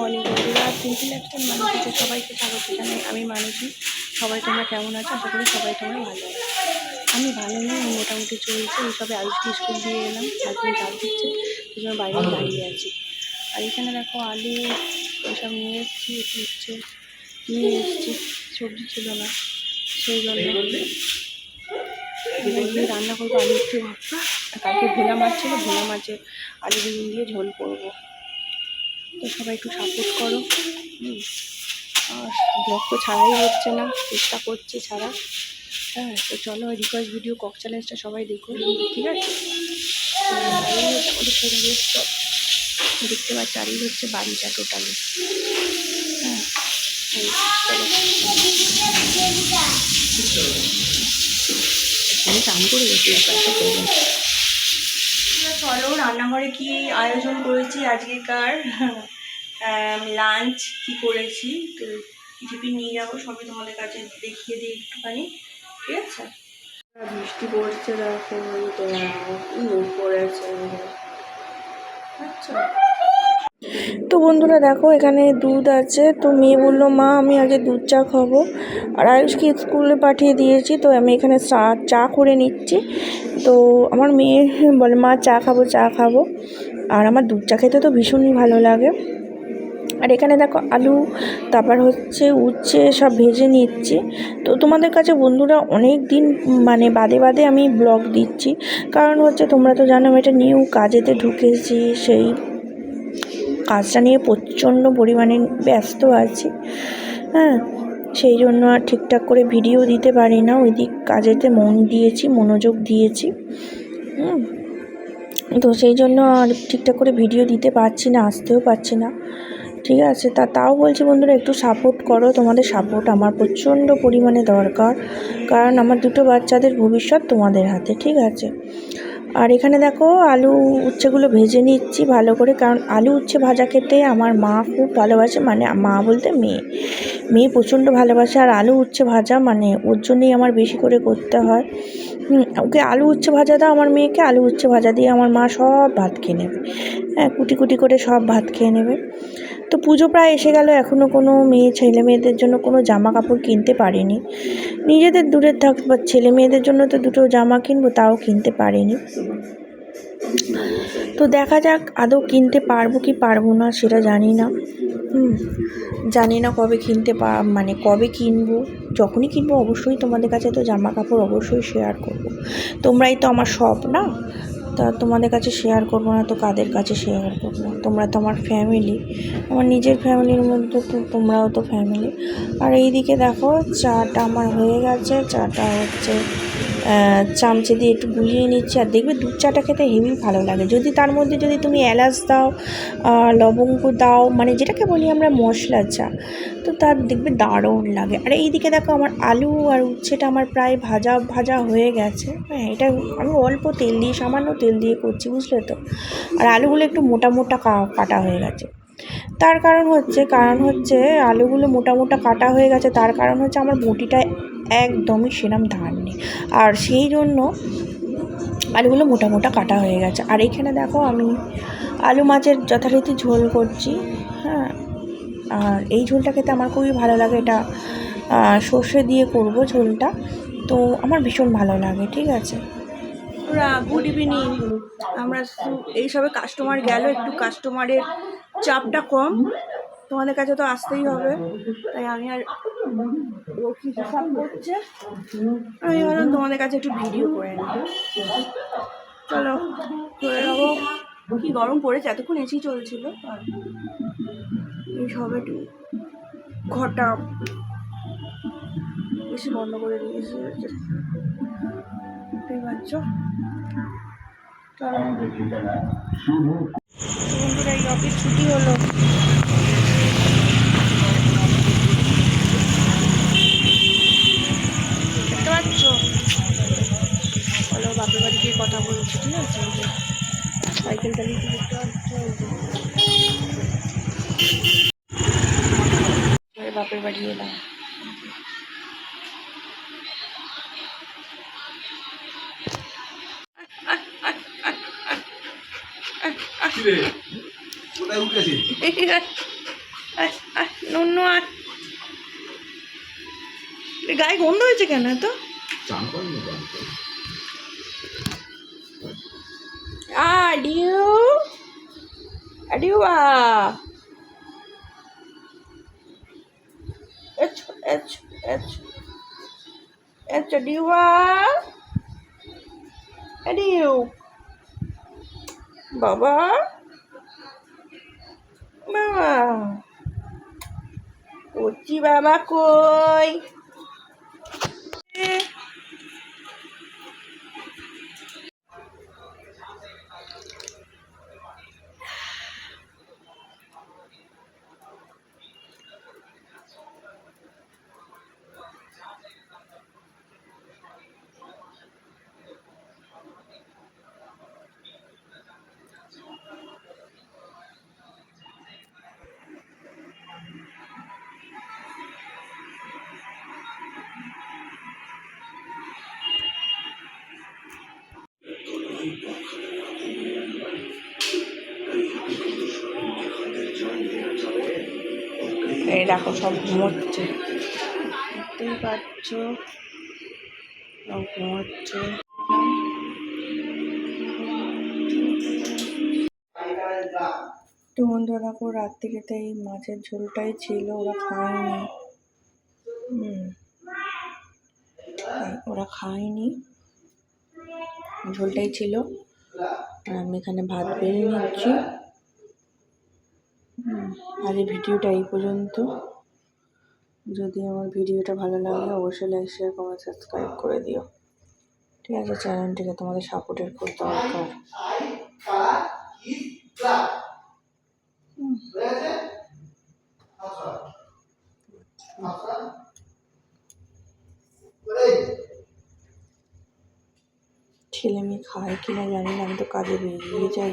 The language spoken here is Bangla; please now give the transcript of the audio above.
মর্নিং বন্ধুরা সিম্পল লাইফস্টাইল মানুষ আছে সবাইকে স্বাগত জানাই। আমি মানুষই সবাই তোমরা কেমন আছো? আশা করি সবাই তোমরা ভালো আছো। আমি ভালো নেই মোটামুটি চলছে। এই সবে আয়ুষকে স্কুল দিয়ে এলাম। হাজবেন্ড চাপ দিচ্ছে সেই জন্য বাইরে দাঁড়িয়ে আছি। আর এখানে দেখো আলু ওইসব নিয়ে এসেছি একটু উচ্ছে নিয়ে এসেছি। সবজি ছিল না সেই জন্য রান্না করব আলু একটু কালকে ভোলা মাছ ছিল ভোলা মাছের আলু বেগুন দিয়ে ঝোল করব। তো সবাই একটু সাপোর্ট করো। আর ব্লগ তো ছাড়াই হচ্ছে না, চেষ্টা করছি ছাড়া। হ্যাঁ তো চলো রিকোয়েস্ট ভিডিও কক চ্যালেঞ্জটা সবাই দেখো, ঠিক আছে? দেখতে পাচ্ছি, আর এই হচ্ছে বাড়িটা টোটালি হ্যাঁ আমি চান করে গেছি। চলো রান্নাঘরে কি আয়োজন করেছি আজকেকার? লাঞ্চ কি করেছি? তো টিফিন নিয়ে যাব সবই তোমাদের কাছে দেখিয়ে দিই একটুখানি ঠিক আছে? বৃষ্টি পড়ছে দেখো পড়েছে। আচ্ছা। তো বন্ধুরা দেখো, এখানে দুধ আছে। তো মেয়ে বলল, মা, আমি আগে দুধ চা খাব। আর আয়ুষকে স্কুলে পাঠিয়ে দিয়েছি, তো আমি এখানে চা করে নিচ্ছি। তো আমার মেয়ে বলে, মা, চা খাব চা খাব। আর আমার দুধ চা খেতে তো ভীষণই ভালো লাগে। আর এখানে দেখো, আলু, তারপর হচ্ছে উচ্ছে, সব ভেজে নিচ্ছি। তো তোমাদের কাছে বন্ধুরা অনেক দিন মানে বাদে বাদে আমি ব্লগ দিচ্ছি। কারণ হচ্ছে তোমরা তো জানো, আমি একটা নিউ কাজেতে ঢুকেছি, সেই কাজটা নিয়ে প্রচণ্ড পরিমাণে ব্যস্ত আছি। হ্যাঁ সেই জন্য আর ঠিকঠাক করে ভিডিও দিতে পারি না। ওই দিক কাজেতে মন দিয়েছি, মনোযোগ দিয়েছি। হুম, তো সেই জন্য আর ঠিকঠাক করে ভিডিও দিতে পারছি না, আসতেও পারছি না। ঠিক আছে, তা তাও বলছি বন্ধুরা, একটু সাপোর্ট করো। তোমাদের সাপোর্ট আমার প্রচণ্ড পরিমাণে দরকার। কারণ আমার দুটো বাচ্চাদের ভবিষ্যৎ তোমাদের হাতে, ঠিক আছে? আর এখানে দেখো আলু উচ্ছেগুলো ভেজে নিচ্ছি ভালো করে, কারণ আলু উচ্ছে ভাজা খেতে আমার মা খুব ভালোবাসে মানে মা বলতে মেয়ে। মেয়ে প্রচণ্ড ভালোবাসে, আর আলু উচ্ছে ভাজা মানে ওর জন্যই আমার বেশি করে করতে হয়। ওকে আলু উচ্ছে ভাজা দাও আমার মেয়েকে, আলু উচ্ছে ভাজা দিয়ে আমার মা সব ভাত খেয়ে নেবে। হ্যাঁ কুটি কুটি করে সব ভাত খেয়ে নেবে। তো পুজো প্রায় এসে গেল এখনও কোনো মেয়ে, ছেলে মেয়েদের জন্য কোনো জামা কাপড় কিনতে পারিনি। নিজেদের দূরে থাক, বা ছেলে মেয়েদের জন্য তো দুটো জামা কিনবো, তাও কিনতে পারিনি। তো দেখা যাক, আদৌ কিনতে পারব কি পারব না, সেটা জানি না। জানি না কবে কিনতে পা মানে কবে কিনবো, যখনই কিনবো, অবশ্যই তোমাদের কাছে তো জামা কাপড় অবশ্যই শেয়ার করব। তোমরাই তো আমার সব না? তা তোমাদের কাছে শেয়ার করব না তো কাদের কাছে শেয়ার করব? তোমরা তো আমার ফ্যামিলি আমার নিজের ফ্যামিলির মধ্যে তো তোমরাও তো ফ্যামিলি আর এইদিকে দেখো, চাটা আমার হয়ে গেছে, চাটা হচ্ছে চামচে দিয়ে একটু গুলিয়ে নিচ্ছি আর দেখবে দুধ চাটা খেতে হেভি ভালো লাগে। যদি তার মধ্যে যদি তুমি এলাচ দাও লবঙ্গ দাও মানে যেটাকে বলি আমরা মশলা চা, তো তার দেখবে দারুণ লাগে। আর এইদিকে দেখো আমার আলু আর উচ্ছেটা আমার প্রায় ভাজা ভাজা হয়ে গেছে। হ্যাঁ এটা আমি অল্প তেল দিয়ে, সামান্য তেল দিয়ে করছি, বুঝলে তো? আর আলুগুলো একটু মোটা মোটা কাটা হয়ে গেছে। তার কারণ হচ্ছে কারণ হচ্ছে আলুগুলো মোটা মোটা কাটা হয়ে গেছে। তার কারণ হচ্ছে আমার বটিটা একদমই সেরম ধার নেই। আর সেই জন্য আলুগুলো মোটা মোটা কাটা হয়ে গেছে। আর এখানে দেখো আমি আলু মাছের যথারীতি ঝোল করছি হ্যাঁ। আর এই ঝোলটা খেতে আমার খুবই ভালো লাগে। এটা সর্ষে দিয়ে করব ঝোলটা। তো আমার ভীষণ ভালো লাগে, ঠিক আছে? গুড ইভিনিং আমরা সু- এই সবে কাস্টমার গেল, একটু কাস্টমারের চাপটা কম। তোমাদের কাছে তো আসতেই হবে। তাই আমি আর কি হিসাব করছে। আমি ভাবলাম তোমাদের কাছে একটু ভিডিও করে নিই চলো করে নেব কি গরম পড়েছে? এতক্ষণ এসি চলছিল। এই সবে একটু ঘটা বেশি বন্ধ করে দিয়েছে। বুঝতেই পারছ বন্ধুরা, এই অফিস ছুটি হলো। বাড়ি এলাম। গায়ে গন্ধ হয়েছে কেন তো? আডিউ আডিউ আ। H H H. আডিউ আ আডিউ বাবা বাবা কচি বাবা কই এই দেখো সব ঘুমোচ্ছে। দেখতেই পাচ্ছ। সব ঘুমোচ্ছে। তো বন্ধুরা দেখো রাত থেকে তো এই মাছের ঝোলটাই ছিল, ওরা খায়নি। ওরা খায়নি। ঝোলটাই ছিল। আর আমি এখানে ভাত বেড়ে নিচ্ছি। আর এই ভিডিওটা এই পর্যন্ত। যদি আমার ভিডিওটা ভালো লাগে, অবশ্যই লাইক শেয়ার কমেন্ট সাবস্ক্রাইব করে দিও। ঠিক আছে চ্যানেলটিকে তোমাদের সাপোর্টের খুব দরকার। ছেলে মেয়ে খায় কিনা জানি না আমি তো কাজে বেরিয়ে যাই।